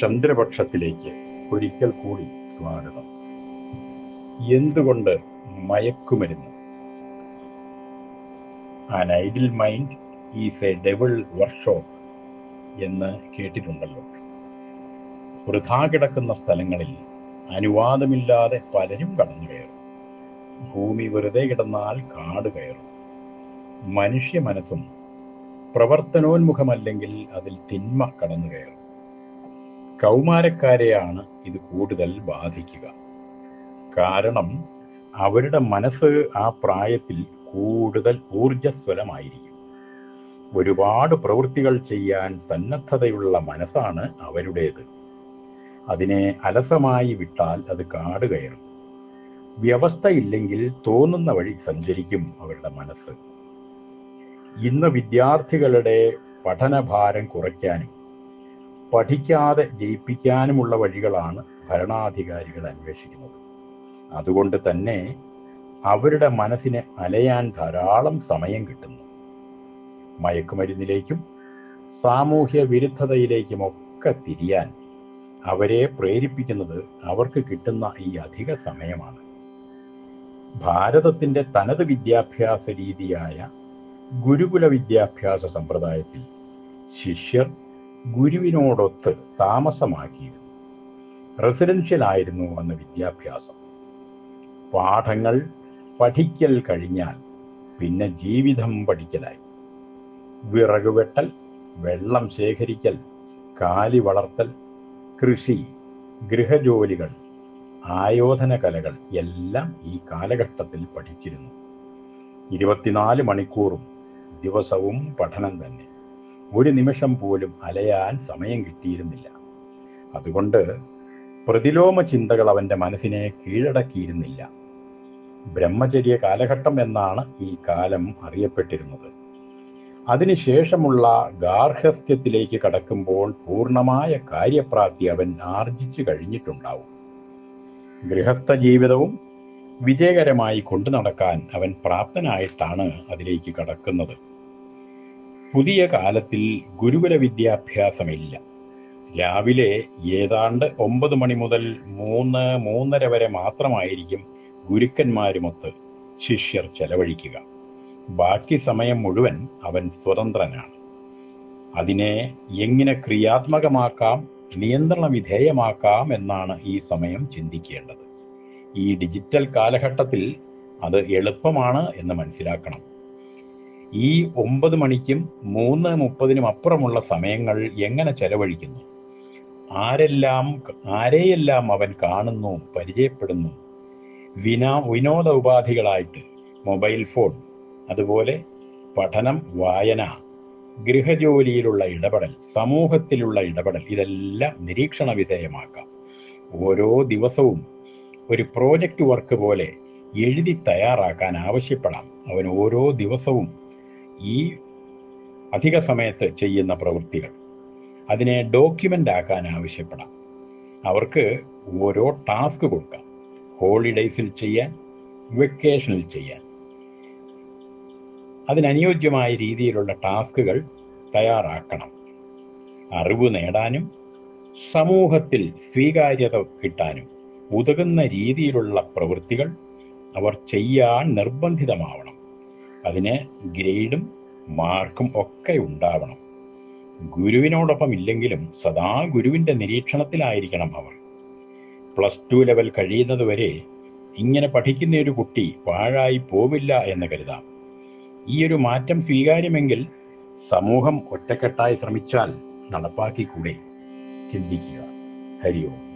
ചന്ദ്രപക്ഷത്തിലേക്ക് ഒരിക്കൽ കൂടി സ്വാഗതം. എന്തുകൊണ്ട് മയക്കുമരുന്ന്? An idle mind is a devil workshop എന്ന് കേട്ടിട്ടുണ്ടല്ലോ. വൃഥാ കിടക്കുന്ന സ്ഥലങ്ങളിൽ അനുവാദമില്ലാതെ പലരും കടന്നു കയറും ഭൂമി വെറുതെ കിടന്നാൽ കാട് കയറും. മനുഷ്യ മനസ്സും പ്രവർത്തനോന്മുഖമല്ലെങ്കിൽ അതിൽ തിന്മ കടന്നു കയറും കൗമാരക്കാരെയാണ് ഇത് കൂടുതൽ ബാധിക്കുക. കാരണം അവരുടെ മനസ്സ് ആ പ്രായത്തിൽ കൂടുതൽ ഊർജസ്വലമായിരിക്കും ഒരുപാട് പ്രവൃത്തികൾ ചെയ്യാൻ സന്നദ്ധതയുള്ള മനസ്സാണ് അവരുടേത്. അതിനെ അലസമായി വിട്ടാൽ അത് കാട് കയറും. വ്യവസ്ഥയില്ലെങ്കിൽ തോന്നുന്ന വഴി സഞ്ചരിക്കും അവരുടെ മനസ്സ്. ഇന്ന് വിദ്യാർത്ഥികളുടെ പഠനഭാരം കുറയ്ക്കാനും പഠിക്കാതെ ജയിപ്പിക്കാനുമുള്ള വഴികളാണ് ഭരണാധികാരികൾ അന്വേഷിക്കുന്നത്. അതുകൊണ്ട് തന്നെ അവരുടെ മനസ്സിന് അലയാൻ ധാരാളം സമയം കിട്ടുന്നു. മയക്കുമരുന്നിലേക്കും സാമൂഹ്യ വിരുദ്ധതയിലേക്കുമൊക്കെ തിരിയാൻ അവരെ പ്രേരിപ്പിക്കുന്നത് അവർക്ക് കിട്ടുന്ന ഈ അധിക സമയമാണ്. ഭാരതത്തിന്റെ തനത് വിദ്യാഭ്യാസ രീതിയായ ഗുരുകുല വിദ്യാഭ്യാസ സമ്പ്രദായത്തിൽ ശിഷ്യർ ഗുരുവിനോടൊത്ത് താമസമാക്കിയിരുന്നു. റെസിഡൻഷ്യൽ ആയിരുന്നു അന്ന് വിദ്യാഭ്യാസം. പാഠങ്ങൾ പഠിക്കൽ കഴിഞ്ഞാൽ പിന്നെ ജീവിതം പഠിക്കലായി. വിറക് വെട്ടൽ വെള്ളം ശേഖരിക്കൽ കാലി വളർത്തൽ കൃഷി ഗൃഹജോലികൾ ആയോധന കലകൾ എല്ലാം ഈ കാലഘട്ടത്തിൽ പഠിച്ചിരുന്നു. ഇരുപത്തിനാല് മണിക്കൂറും ദിവസവും പഠനം തന്നെ. ഒരു നിമിഷം പോലും അലയാൻ സമയം കിട്ടിയിരുന്നില്ല. അതുകൊണ്ട് പ്രതിലോമ ചിന്തകൾ അവന്റെ മനസ്സിനെ കീഴടക്കിയിരുന്നില്ല. ബ്രഹ്മചര്യ കാലഘട്ടം എന്നാണ് ഈ കാലം അറിയപ്പെട്ടിരുന്നത്. അതിനുശേഷമുള്ള ഗാർഹസ്ഥ്യത്തിലേക്ക് കടക്കുമ്പോൾ പൂർണമായ കാര്യപ്രാപ്തി അവൻ ആർജിച്ചു കഴിഞ്ഞിട്ടുണ്ടാവും. ഗൃഹസ്ഥ ജീവിതവും വിജയകരമായി കൊണ്ടു നടക്കാൻ അവൻ പ്രാപ്തനായിട്ടാണ് അതിലേക്ക് കടക്കുന്നത്. പുതിയ കാലത്തിൽ ഗുരുകുല വിദ്യാഭ്യാസമില്ല. രാവിലെ ഏതാണ്ട് ഒമ്പത് മണി മുതൽ മൂന്ന് മൂന്നര വരെ മാത്രമായിരിക്കും ഗുരുക്കന്മാരുമൊത്ത് ശിഷ്യർ ചെലവഴിക്കുക. ബാക്കി സമയം മുഴുവൻ അവൻ സ്വതന്ത്രനാണ്. അതിനെ എങ്ങനെ ക്രിയാത്മകമാക്കാം നിയന്ത്രണ വിധേയമാക്കാം എന്നാണ് ഈ സമയം ചിന്തിക്കേണ്ടത്. ഈ ഡിജിറ്റൽ കാലഘട്ടത്തിൽ അത് എളുപ്പമാണ് എന്ന് മനസ്സിലാക്കണം. ഈ ഒമ്പത് മണിക്കും മൂന്ന് മുപ്പതിനും അപ്പുറമുള്ള സമയങ്ങൾ എങ്ങനെ ചെലവഴിക്കുന്നു? ആരെല്ലാം ആരെയെല്ലാം അവൻ കാണുന്നു പരിചയപ്പെടുന്നു? വിനാ വിനോദ ഉപാധികളായിട്ട് മൊബൈൽ ഫോൺ അതുപോലെ പഠനം വായന ഗൃഹജോലിയിലുള്ള ഇടപെടൽ സമൂഹത്തിലുള്ള ഇടപെടൽ ഇതെല്ലാം നിരീക്ഷണ വിധേയമാക്കാം. ഓരോ ദിവസവും ഒരു പ്രോജക്റ്റ് വർക്ക് പോലെ എഴുതി തയ്യാറാക്കാൻ ആവശ്യപ്പെടാം. അവൻ ഓരോ ദിവസവും ഈ അധിക സമയത്ത് ചെയ്യുന്ന പ്രവൃത്തികൾ. അതിനെ ഡോക്യുമെന്റ് ആക്കാൻ ആവശ്യപ്പെടാം. അവർക്ക് ഓരോ ടാസ്ക് കൊടുക്കാം. ഹോളിഡേയ്സിൽ ചെയ്യാൻ വെക്കേഷനിൽ ചെയ്യാൻ. അതിനനുയോജ്യമായ രീതിയിലുള്ള ടാസ്കുകൾ തയ്യാറാക്കണം. അറിവ് നേടാനും സമൂഹത്തിൽ സ്വീകാര്യത കിട്ടാനും ഉതകുന്ന രീതിയിലുള്ള പ്രവൃത്തികൾ അവർ ചെയ്യാൻ നിർബന്ധിതമാവണം. അതിന് ഗ്രേഡും മാർക്കും ഒക്കെ ഉണ്ടാവണം. ഗുരുവിനോടൊപ്പം ഇല്ലെങ്കിലും സദാ ഗുരുവിന്റെ നിരീക്ഷണത്തിലായിരിക്കണം അവർ. പ്ലസ് ടു ലെവൽ കഴിയുന്നതുവരെ ഇങ്ങനെ പഠിക്കുന്ന ഒരു കുട്ടി പാഴായി പോവില്ല എന്ന് കരുതാം. ഈ ഒരു മാറ്റം സ്വീകാര്യമെങ്കിൽ സമൂഹം ഒറ്റക്കെട്ടായി ശ്രമിച്ചാൽ നടപ്പാക്കിക്കൂടെ ചിന്തിക്കുക. ഹരി ഓം